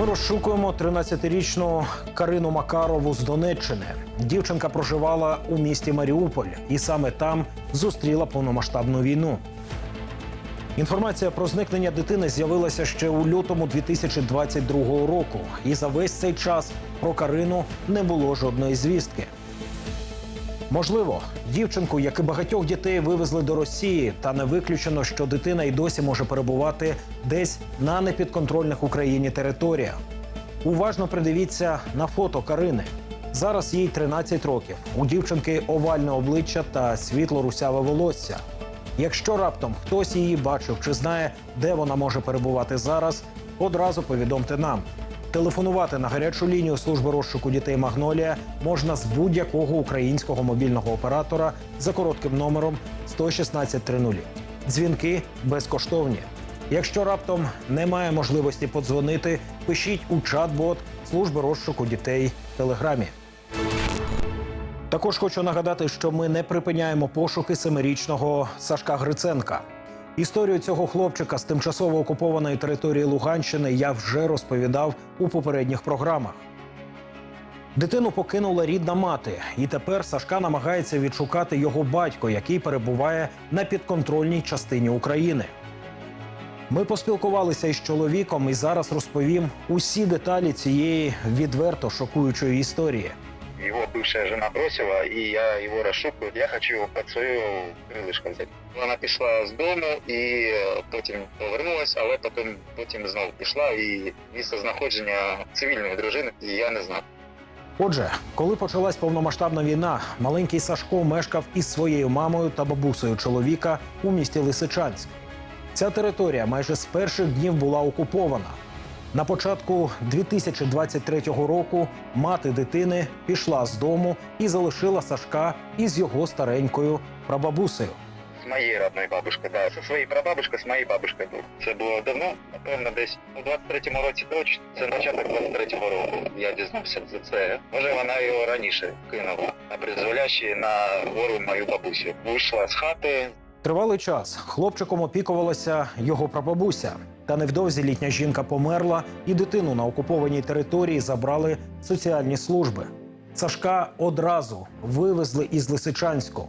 Ми розшукуємо 13-річну Карину Макарову з Донеччини. Дівчинка проживала у місті Маріуполь і саме там зустріла повномасштабну війну. Інформація про зникнення дитини з'явилася ще у лютому 2022 року, і за весь цей час про Карину не було жодної звістки. Можливо, дівчинку, як і багатьох дітей, вивезли до Росії, та не виключено, що дитина й досі може перебувати десь на непідконтрольних Україні територіях. Уважно придивіться на фото Карини. Зараз їй 13 років. У дівчинки овальне обличчя та світло русяве волосся. Якщо раптом хтось її бачив чи знає, де вона може перебувати зараз, одразу повідомте нам. Телефонувати на гарячу лінію служби розшуку дітей Магнолія можна з будь-якого українського мобільного оператора за коротким номером 11630. Дзвінки безкоштовні. Якщо раптом немає можливості подзвонити, пишіть у чат-бот служби розшуку дітей в Телеграмі. Також хочу нагадати, що ми не припиняємо пошуки семирічного Сашка Гриценка. Історію цього хлопчика з тимчасово окупованої території Луганщини я вже розповідав у попередніх програмах. Дитину покинула рідна мати, і тепер Сашка намагається відшукати його батько, який перебуває на підконтрольній частині України. Ми поспілкувалися із чоловіком і зараз розповім усі деталі цієї відверто шокуючої історії. Его бывшая жена бросила, и я его расшукаю. Я хочу под свое крилишко взяти. Вона пішла з дому і е, потім повернулась, але потім, потім знову пішла і місце знаходження цивільної дружини я не знав. Отже, коли почалась повномасштабна війна, маленький Сашко мешкав із своєю мамою та бабусею чоловіка у місті Лисичанськ. Ця територія майже з перших днів була окупована. На початку 2023 року мати дитини пішла з дому і залишила Сашка із його старенькою прабабусею. З моєї родної бабушки, да. Зі своєю прабабушкою, з моєю бабушкою був. Це було давно, напевно, десь у 23-му році точно. Це початок 23-го року. Я дізнався за це. Може, вона його раніше кинула на призволяще на гору мою бабусю. Вийшла з хати, Тривалий час хлопчиком опікувалася його прабабуся. Та невдовзі літня жінка померла, і дитину на окупованій території забрали соціальні служби. Сашка одразу вивезли із Лисичанську.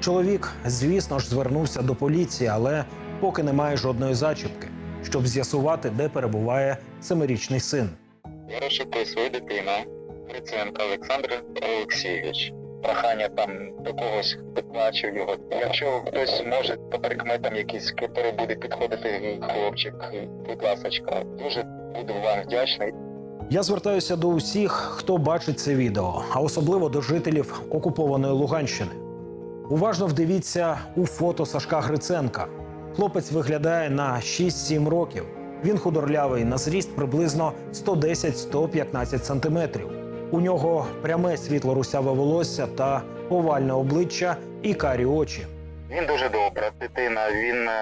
Чоловік, звісно ж, звернувся до поліції, але поки немає жодної зачіпки, щоб з'ясувати, де перебуває семирічний син. Я розшукую свою дитину, Гриценко Олександр Олексійович. Прохання там до когось підплачу його. Якщо хтось може по прикметам якийсь, який буде підходити хлопчик, будь ласочка, дуже буду вам вдячний. Я звертаюся до усіх, хто бачить це відео, а особливо до жителів окупованої Луганщини. Уважно вдивіться у фото Сашка Гриценка. Хлопець виглядає на 6-7 років. Він худорлявий на зріст приблизно 110-115 сантиметрів. У нього пряме світло-русяве волосся та овальне обличчя і карі очі. Він дуже добра дитина, він е,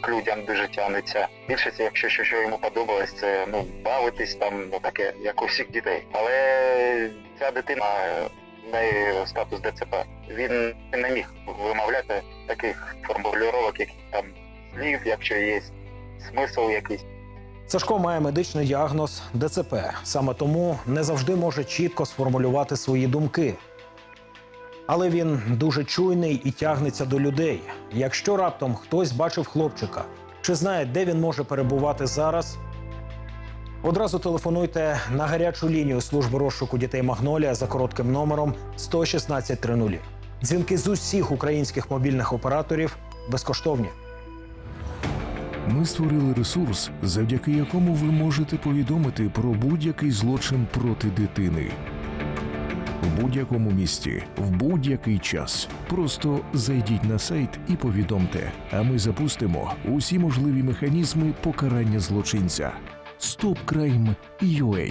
к людям дуже тягнеться. Більшість, якщо що, що йому подобалось, це ну бавитись там, ну таке, як у всіх дітей. Але ця дитина в неї статус ДЦП. Він не міг вимовляти таких формулювання, як там слів, якщо є смисл якийсь. Сашко має медичний діагноз ДЦП. Саме тому не завжди може чітко сформулювати свої думки. Але він дуже чуйний і тягнеться до людей. Якщо раптом хтось бачив хлопчика чи знає, де він може перебувати зараз, одразу телефонуйте на гарячу лінію служби розшуку дітей Магнолія за коротким номером 11630. Дзвінки з усіх українських мобільних операторів безкоштовні. Ми створили ресурс, завдяки якому ви можете повідомити про будь-який злочин проти дитини. В будь-якому місті, в будь-який час. Просто зайдіть на сайт і повідомте, а ми запустимо усі можливі механізми покарання злочинця. StopCrime.ua